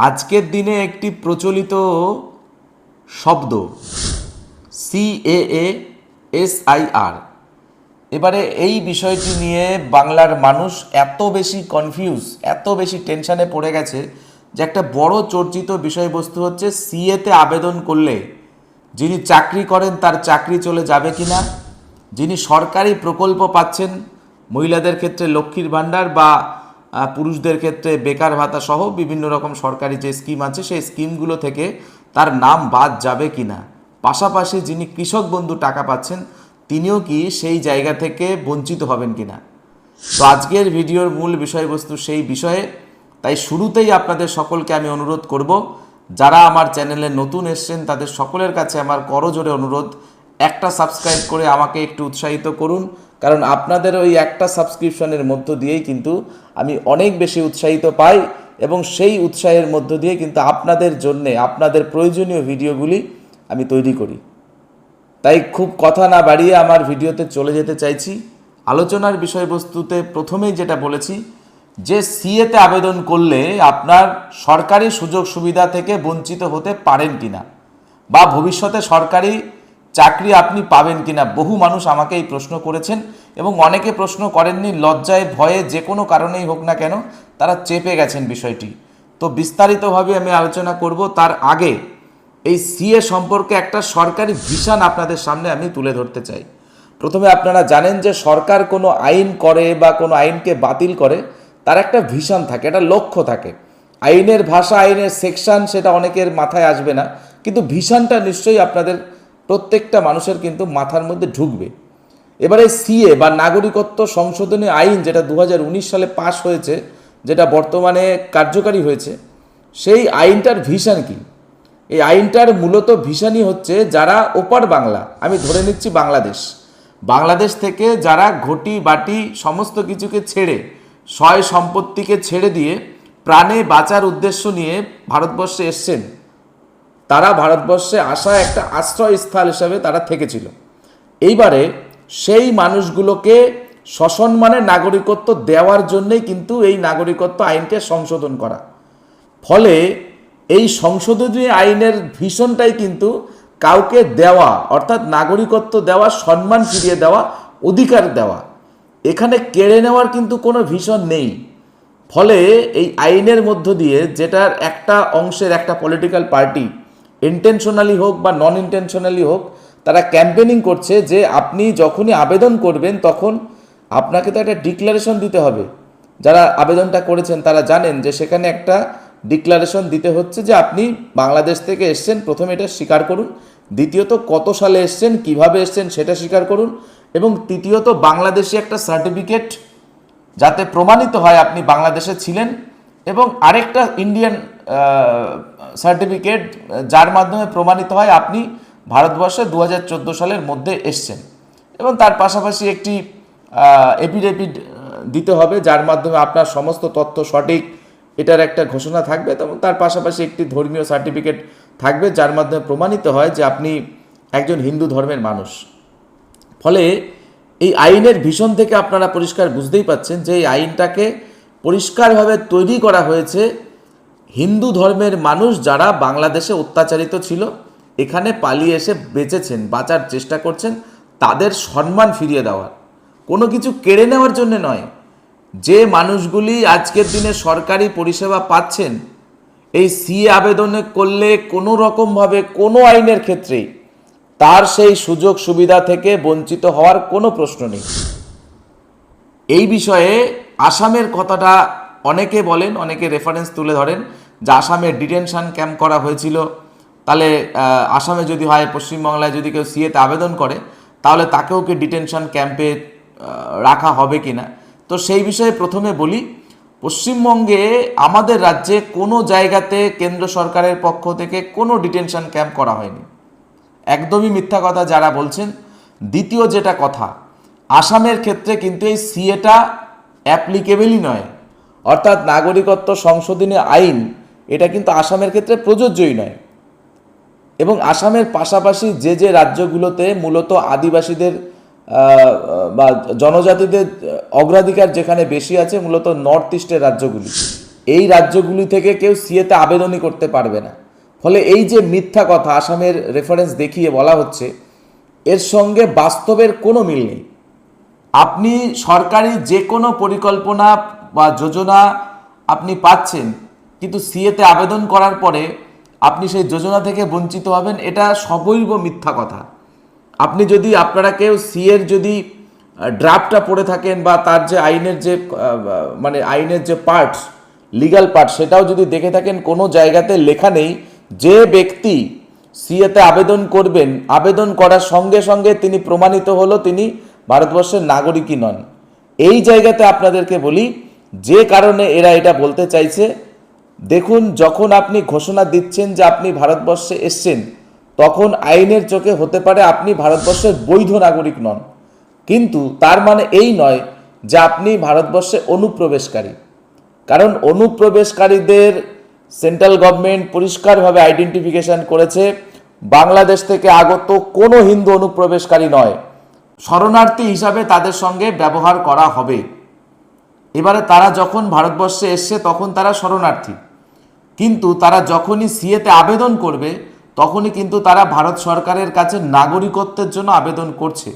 আজকের দিনে একটি প্রচলিত শব্দ সিএএ এসআইআর এবারে এই বিষয়টি নিয়ে বাংলার মানুষ এত বেশি কনফিউজ এত বেশি টেনশানে পড়ে গেছে যে একটা বড় চর্চিত বিষয়বস্তু হচ্ছে সিএতে আবেদন করলে যিনি চাকরি করেন তার চাকরি চলে যাবে কিনা, যিনি সরকারি প্রকল্প পাচ্ছেন মহিলাদের ক্ষেত্রে লক্ষ্মীর ভাণ্ডার বা পুরুষদের ক্ষেত্রে বেকার ভাতা সহ বিভিন্ন রকম সরকারি যে স্কিম আছে, সেই স্কিমগুলো থেকে তার নাম বাদ যাবে কিনা? পাশাপাশি যিনি কৃষক বন্ধু টাকা পাচ্ছেন, তিনিও কি সেই জায়গা থেকে বঞ্চিত হবেন কিনা? তো আজকের ভিডিওর মূল বিষয়বস্তু সেই বিষয়ে। তাই শুরুতেই আপনাদের সকলকে আমি অনুরোধ করব, যারা আমার চ্যানেলে নতুন এসছেন, তাদের সকলের কাছে আমার করজোরে অনুরোধ একটা সাবস্ক্রাইব করে আমাকে একটু উৎসাহিত করুন। কারণ আপনাদের ওই একটা সাবস্ক্রিপশনের মধ্য দিয়েই কিন্তু আমি অনেক বেশি উৎসাহিত পাই এবং সেই উৎসাহের মধ্য দিয়ে কিন্তু আপনাদের জন্যে, আপনাদের প্রয়োজনীয় ভিডিওগুলি আমি তৈরি করি। তাই খুব কথা না বাড়িয়ে আমার ভিডিওতে চলে যেতে চাইছি। আলোচনার বিষয়বস্তুতে প্রথমেই যেটা বলেছি, যে সিএতে আবেদন করলে আপনার সরকারি সুযোগ সুবিধা থেকে বঞ্চিত হতে পারেন কিনা বা ভবিষ্যতে সরকারি চাকরি আপনি পাবেন কিনা? বহু মানুষ আমাকে এই প্রশ্ন করেছেন এবং অনেকে প্রশ্ন করেননি, লজ্জায়, ভয়ে, যে কোনো কারণেই হোক না কেন তারা চেপে গেছেন বিষয়টি। তো বিস্তারিতভাবে আমি আলোচনা করব তার আগে এই সিএ সম্পর্কে একটা সরকারি ভিশন আপনাদের সামনে আমি তুলে ধরতে চাই। প্রথমে আপনারা জানেন যে সরকার কোনো আইন করে বা কোনো আইনকে বাতিল করে, তার একটা ভিশন থাকে, একটা লক্ষ্য থাকে। আইনের ভাষা, আইনের সেকশন সেটা অনেকের মাথায় আসবে না, কিন্তু ভিশনটা নিশ্চয়ই আপনাদের প্রত্যেকটা মানুষের কিন্তু মাথার মধ্যে ঢুকবে। এবারে সিএ বা নাগরিকত্ব সংশোধনী আইন যেটা দু হাজার উনিশ সালে পাশ হয়েছে, যেটা বর্তমানে কার্যকারী হয়েছে, সেই আইনটার ভিশন কি? এই আইনটার মূলত ভিশনই হচ্ছে যারা ওপার বাংলা, আমি ধরে নিচ্ছি বাংলাদেশ। বাংলাদেশ থেকে যারা ঘটি, বাটি, সমস্ত কিছুকে ছেড়ে, সয় সম্পত্তিকে ছেড়ে দিয়ে প্রাণে বাঁচার উদ্দেশ্য নিয়ে ভারতবর্ষে এসছেন তারা ভারতবর্ষে আসা একটা আশ্রয়স্থল হিসাবে তারা থেকেছিল। এইবারে সেই মানুষগুলোকে সসম্মানে নাগরিকত্ব দেওয়ার জন্যই কিন্তু এই নাগরিকত্ব আইনকে সংশোধন করা। ফলে এই সংশোধনী আইনের ভীষণটাই কিন্তু কাউকে দেওয়া, অর্থাৎ নাগরিকত্ব দেওয়া, সম্মান ফিরিয়ে দেওয়া, অধিকার দেওয়া, এখানে কেড়ে নেওয়ার কিন্তু কোনো ভীষণ নেই। ফলে এই আইনের মধ্য দিয়ে যেটার একটা অংশের একটা পলিটিক্যাল পার্টি ইন্টেনশনালি হোক বা নন ইন্টেনশনালি হোক, তারা ক্যাম্পেনিং করছে যে আপনি যখনই আবেদন করবেন তখন আপনাকে তো একটা ডিক্লারেশন দিতে হবে। যারা আবেদনটা করেছেন তারা জানেন যে সেখানে একটা ডিক্লারেশন দিতে হচ্ছে যে আপনি বাংলাদেশ থেকে এসছেন, প্রথমে এটা স্বীকার করুন, দ্বিতীয়ত কত সালে এসছেন, কীভাবে এসছেন সেটা স্বীকার করুন, এবং তৃতীয়ত বাংলাদেশে একটা সার্টিফিকেট যাতে প্রমাণিত হয় আপনি বাংলাদেশে ছিলেন, এবং আরেকটা ইন্ডিয়ান সার্টিফিকেট যার মাধ্যমে প্রমাণিত হয় আপনি ভারতবর্ষে দু হাজার চোদ্দ সালের মধ্যে এসছেন। এবং তার পাশাপাশি একটি এপিডেভিট দিতে হবে, যার মাধ্যমে আপনার সমস্ত তথ্য সঠিক, এটার একটা ঘোষণা থাকবে। এবং তার পাশাপাশি একটি ধর্মীয় সার্টিফিকেট থাকবে, যার মাধ্যমে প্রমাণিত হয় যে আপনি একজন হিন্দু ধর্মের মানুষ। ফলে এই আইনের ভীষণ থেকে আপনারা পরিষ্কার বুঝতেই পাচ্ছেন যে এই আইনটাকে পরিষ্কারভাবে তৈরি করা হয়েছে হিন্দু ধর্মের মানুষ যারা বাংলাদেশে অত্যাচারিত ছিল, এখানে পালিয়ে এসে বেঁচেছেন, বাঁচার চেষ্টা করছেন, তাদের সম্মান ফিরিয়ে দেওয়ার। কোনো কিছু কেড়ে নেওয়ার জন্য নয়। যে মানুষগুলি আজকের দিনে সরকারি পরিষেবা পাচ্ছেন, এই সি আবেদনে করলে কোনো রকমভাবে, কোনো আইনের ক্ষেত্রেই তার সেই সুযোগ সুবিধা থেকে বঞ্চিত হওয়ার কোনো প্রশ্ন নেই। এই বিষয়ে আসামের কথাটা অনেকে বলেন, অনেকে রেফারেন্স তুলে ধরেন যে আসামে ডিটেনশন ক্যাম্প করা হয়েছিল। তাহলে আসামে যদি হয়, পশ্চিমবাংলায় যদি কেউ সিএতে আবেদন করে, তাহলে তাকেও কি ডিটেনশন ক্যাম্পে রাখা হবে কিনা? তো সেই বিষয়ে প্রথমে বলি, পশ্চিমবঙ্গে আমাদের রাজ্যে কোনো জায়গাতে কেন্দ্র সরকারের পক্ষ থেকে কোনো ডিটেনশন ক্যাম্প করা হয়নি। একদমই মিথ্যা কথা যারা বলছেন। দ্বিতীয় যেটা কথা, আসামের ক্ষেত্রে কিন্তু এই সিএটা অ্যাপ্লিকেবলই নয়। অর্থাৎ নাগরিকত্ব সংশোধনী আইন, এটা কিন্তু আসামের ক্ষেত্রে প্রযোজ্যই নয়। এবং আসামের পাশাপাশি যে যে রাজ্যগুলোতে মূলত আদিবাসীদের বা জনজাতিদের অগ্রাধিকার যেখানে বেশি আছে, মূলত নর্থ ইস্টের রাজ্যগুলি, এই রাজ্যগুলি থেকে কেউ সিএতে আবেদনই করতে পারবে না। ফলে এই যে মিথ্যা কথা আসামের রেফারেন্স দেখিয়ে বলা হচ্ছে, এর সঙ্গে বাস্তবের কোনো মিল নেই। আপনি সরকারি যে কোনো পরিকল্পনা বা যোজনা আপনি পাচ্ছেন, কিন্তু সিএতে আবেদন করার পরে আপনি সেই যোজনা থেকে বঞ্চিত হবেন, এটা সবৈব মিথ্যা কথা। আপনি যদি আপনারা কেউ সিএর যদি ড্রাফটটা পড়ে থাকেন বা তার যে আইনের যে মানে আইনের যে পার্ট লিগ্যাল পার্ট সেটাও যদি দেখে থাকেন, কোনো জায়গাতে লেখা নেই, যে ব্যক্তি সিএতে আবেদন করবেন, আবেদন করার সঙ্গে সঙ্গে তিনি প্রমাণিত হলো তিনি ভারতবর্ষের নাগরিকই নন। এই জায়গাতে আপনাদেরকে বলি যে কারণে এরা এটা বলতে চাইছে, দেখুন, যখন আপনি ঘোষণা দিচ্ছেন যে আপনি ভারতবর্ষে এসছেন, তখন আইনের চোখে হতে পারে আপনি ভারতবর্ষের বৈধ নাগরিক নন। কিন্তু তার মানে এই নয় যে আপনি ভারতবর্ষে অনুপ্রবেশকারী। কারণ অনুপ্রবেশকারীদের সেন্ট্রাল গভর্নমেন্ট পরিষ্কারভাবে আইডেন্টিফিকেশন করেছে, বাংলাদেশ থেকে আগত কোনো হিন্দু অনুপ্রবেশকারী নয়। শরণার্থী হিসাবে তাদের সঙ্গে ব্যবহার করা হবে। এবারে তারা যখন ভারতবর্ষে এসছে, তখন তারা শরণার্থী। কিন্তু তারা যখনই সিএতে আবেদন করবে, তখনই কিন্তু তারা ভারত সরকারের কাছে নাগরিকত্বের জন্য আবেদন করছে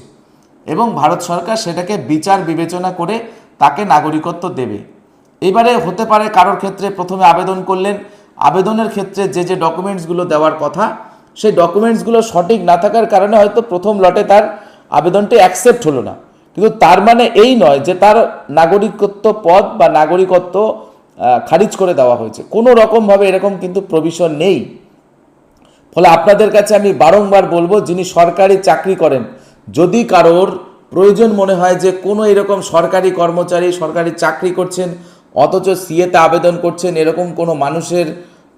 এবং ভারত সরকার সেটাকে বিচার বিবেচনা করে তাকে নাগরিকত্ব দেবে। এবারে হতে পারে কারোর ক্ষেত্রে প্রথমে আবেদন করলেন, আবেদনের ক্ষেত্রে যে যে ডকুমেন্টসগুলো দেওয়ার কথা, সেই ডকুমেন্টসগুলো সঠিক না থাকার কারণে হয়তো প্রথম লটে তার আবেদনটি অ্যাকসেপ্ট হলো না। কিন্তু তার মানে এই নয় যে তার নাগরিকত্ব পদ বা নাগরিকত্ব খারিজ করে দেওয়া হয়েছে। কোনো রকমভাবে এরকম কিন্তু প্রভিশন নেই। ফলে আপনাদের কাছে আমি বারংবার বলব, যিনি সরকারি চাকরি করেন, যদি কারোর প্রয়োজন মনে হয় যে কোনো এরকম সরকারি কর্মচারী সরকারি চাকরি করছেন, অথচ সিএতে আবেদন করছেন, এরকম কোনো মানুষের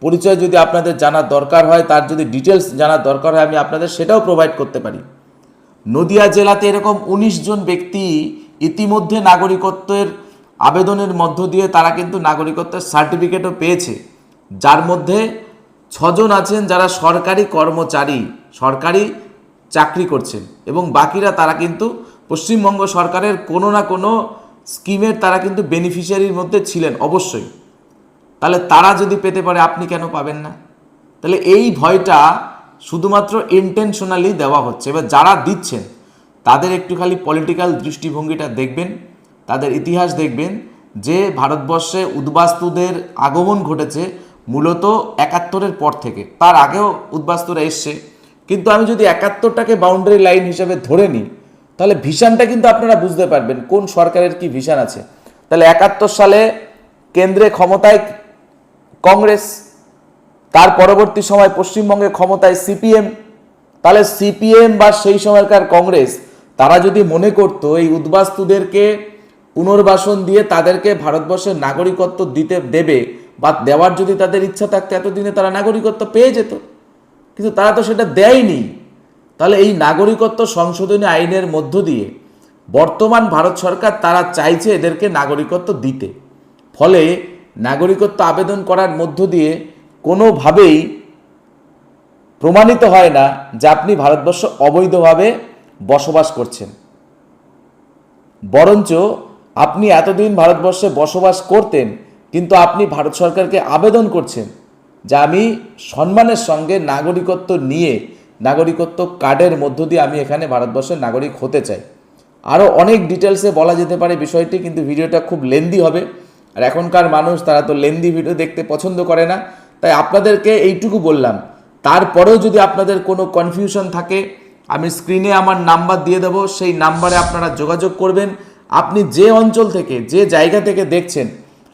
পরিচয় যদি আপনাদের জানার দরকার হয়, তার যদি ডিটেলস জানার দরকার হয়, আমি আপনাদের সেটাও প্রোভাইড করতে পারি। নদিয়া জেলাতে এরকম ১৯ জন ব্যক্তি ইতিমধ্যে নাগরিকত্বের আবেদনের মধ্য দিয়ে তারা কিন্তু নাগরিকত্বের সার্টিফিকেটও পেয়েছে। যার মধ্যে ছজন আছেন যারা সরকারি কর্মচারী, সরকারি চাকরি করছেন এবং বাকিরা তারা কিন্তু পশ্চিমবঙ্গ সরকারের কোনো না কোনো স্কিমের তারা কিন্তু বেনিফিশিয়ারির মধ্যে ছিলেন অবশ্যই। তাহলে তারা যদি পেতে পারে, আপনি কেন পাবেন না? তাহলে এই ভয়টা শুধুমাত্র ইন্টেনশনালি দেওয়া হচ্ছে। এবার যারা দিচ্ছেন, তাদের একটু খালি পলিটিক্যাল দৃষ্টিভঙ্গিটা দেখবেন, তাদের ইতিহাস দেখবেন যে ভারতবর্ষে উদ্বাস্তুদের আগমন ঘটেছে মূলত একাত্তরের পর থেকে। তার আগেও উদ্বাস্তুরা এসছে। কিন্তু আমি যদি একাত্তরটাকে বাউন্ডারি লাইন হিসেবে ধরে নিই, তাহলে ভিশনটা কিন্তু আপনারা বুঝতে পারবেন কোন সরকারের কি ভিশন আছে। তাহলে একাত্তর সালে কেন্দ্রে ক্ষমতায় কংগ্রেস তার পরবর্তী সময় পশ্চিমবঙ্গে ক্ষমতায় সিপিএম, তাহলে সিপিএম বা সেই সময়কার কংগ্রেস, তারা যদি মনে করত এই উদ্বাস্তুদেরকে পুনর্বাসন দিয়ে তাদেরকে ভারতবর্ষের নাগরিকত্ব দিতে দেবে বা দেওয়ার যদি তাদের ইচ্ছা থাকতো, এতদিনে তারা নাগরিকত্ব পেয়ে যেত। কিন্তু তারা তো সেটা দেয়নি। তাহলে এই নাগরিকত্ব সংশোধনী আইনের মধ্য দিয়ে বর্তমান ভারত সরকার তারা চাইছে এদেরকে নাগরিকত্ব দিতে। ফলে নাগরিকত্ব আবেদন করার মধ্য দিয়ে কোনোভাবেই প্রমাণিত হয় না যে আপনি ভারতবর্ষ অবৈধভাবে বসবাস করছেন। বরঞ্চ আপনি এতদিন ভারতবর্ষে বসবাস করতেন, কিন্তু আপনি ভারত সরকারকে আবেদন করছেন যে আমি সম্মানের সঙ্গে নাগরিকত্ব নিয়ে, নাগরিকত্ব কার্ডের মধ্য দিয়ে আমি এখানে ভারতবর্ষের নাগরিক হতে চাই। আরও অনেক ডিটেলসে বলা যেতে পারে বিষয়টি, কিন্তু ভিডিওটা খুব লেন্দি হবে। আর এখনকার মানুষ, তারা তো লেন্দি ভিডিও দেখতে পছন্দ করে না। তাই আপনাদেরকে এইটুকু বললাম। তারপরেও যদি আপনাদের কোনো কনফিউশন থাকে, আমি স্ক্রিনে আমার নাম্বার দিয়ে দেবো, সেই নাম্বারে আপনারা যোগাযোগ করবেন। আপনি যে অঞ্চল থেকে, যে জায়গা থেকে দেখছেন,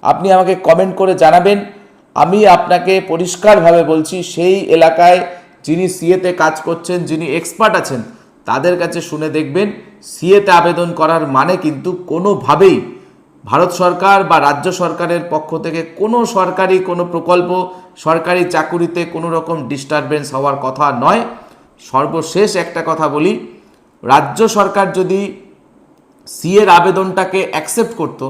আপনি আমাকে কমেন্ট করে জানাবেন। আমি আপনাকে পরিষ্কারভাবে বলছি, সেই এলাকায় যিনি সিএতে কাজ করছেন, যিনি এক্সপার্ট আছেন, তাদের কাছে শুনে দেখবেন। সিএতে আবেদন করার মানে কিন্তু কোনোভাবেই ভারত সরকার বা রাজ্য সরকারের পক্ষ থেকে কোনো সরকারি কোনো প্রকল্প, সরকারি চাকুরিতে কোনো রকম ডিস্টারবেন্স হওয়ার কথা নয়। সর্বশেষ একটা কথা বলি, রাজ্য সরকার যদি সিএর আবেদনটাকে অ্যাকসেপ্ট করত,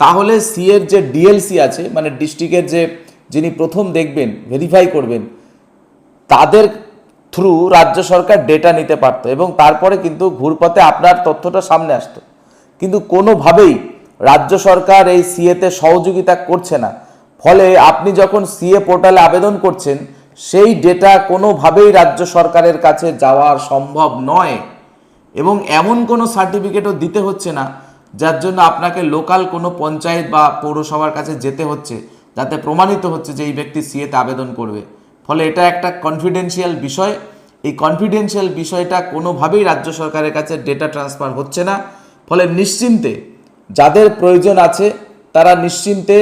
তাহলে সিএর যে ডিএলসি আছে মানে ডিস্ট্রিক্টের যে যিনি প্রথম দেখবেন ভেরিফাই করবেন, তাদের থ্রু রাজ্য সরকার ডেটা নিতে পারতো এবং তারপরে কিন্তু ঘুরপথে আপনার তথ্যটা সামনে আসতো। কিন্তু কোনোভাবেই রাজ্য সরকার এই সিএতে সহযোগিতা করছে না। ফলে আপনি যখন সিএ পোর্টালে আবেদন করছেন, সেই ডেটা কোনোভাবেই রাজ্য সরকারের কাছে যাওয়া সম্ভব নয় এবং এমন কোনো সার্টিফিকেটও দিতে হচ্ছে না, যার জন্য আপনাকে লোকাল কোনো পঞ্চায়েত বা পৌরসভার কাছে যেতে হচ্ছে, যাতে প্রমাণিত হচ্ছে যে এই ব্যক্তি সিএতে আবেদন করবে। ফলে এটা একটা কনফিডেন্সিয়াল বিষয়। এই কনফিডেন্সিয়াল বিষয়টা কোনোভাবেই রাজ্য সরকারের কাছে ডেটা ট্রান্সফার হচ্ছে না। ফলে নিশ্চিন্তে যাদের প্রয়োজন আছে, তারা নিশ্চিন্তে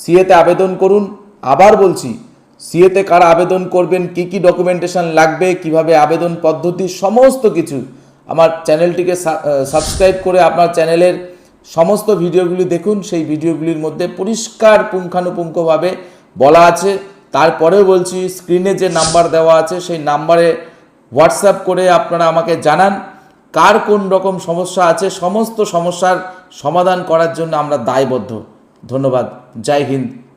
সিএতে আবেদন করুন। আবার বলছি, সিএতে কারা আবেদন করবেন, কি কি ডকুমেন্টেশন লাগবে, কীভাবে আবেদন পদ্ধতি, সমস্ত কিছু আমার চ্যানেলটিকে সাবস্ক্রাইব করে আপনার চ্যানেলের সমস্ত ভিডিওগুলি দেখুন। সেই ভিডিওগুলির মধ্যে পরিষ্কার পুঙ্খানুপুঙ্খভাবে বলা আছে। তারপরেও বলছি, স্ক্রিনে যে নাম্বার দেওয়া আছে, সেই নাম্বারে হোয়াটসঅ্যাপ করে আপনারা আমাকে জানান। কার কোন রকম সমস্যা আছে, সমস্ত সমস্যার সমাধান করার জন্য আমরা দায়বদ্ধ। ধন্যবাদ। জয় হিন্দ।